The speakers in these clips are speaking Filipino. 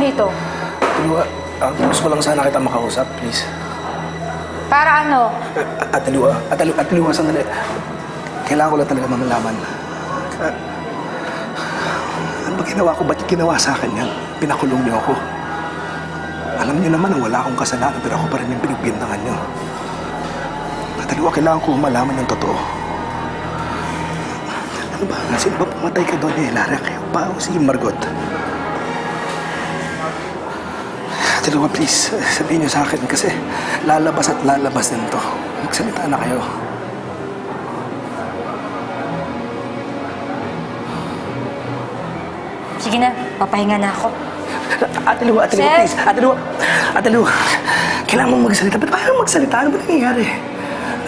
rito? Liwa, ah, gusto ko lang sana kita makausap, please. Para ano? Ah, Ate Liwa, Ate Liwa, Ate Liwa, sandali. Kailangan ko lang talaga mamalaman. Ah, ano ba ginawa ko? Ba't ginawa sa akin yan? Pinakulong niyo ako. Alam niyo naman na wala akong kasalanan pero ako pa rin yung pinagbintangan niyo. Ate Liwa, kailangan ko malaman yung totoo. Ano ba? Sino ba pumatay ka doon eh? Lara, kayo pa o si Margot? Liwa, please, sabihin niyo sa akin kasi lalabas at lalabas din to. Magsalita na kayo. Sige na, papahinga na ako. Ate Liwa, Ate Liwa, Sir? please. Ate Liwa, Ate Liwa, kailangan mong magsalita. Ba't ayaw magsalita? Ano ba nangyayari?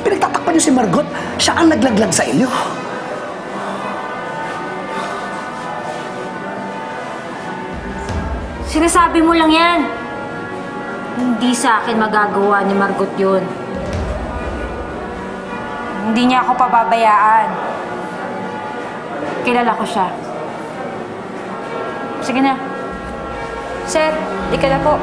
Pinagtatakpan niyo si Margot. Siya ang naglaglag sa inyo. Sinasabi mo lang yan. Hindi sa akin magagawa ni Margot yun. Hindi niya ako pababayaan. Kilala ko siya. Sige na. Sir, di ka na po.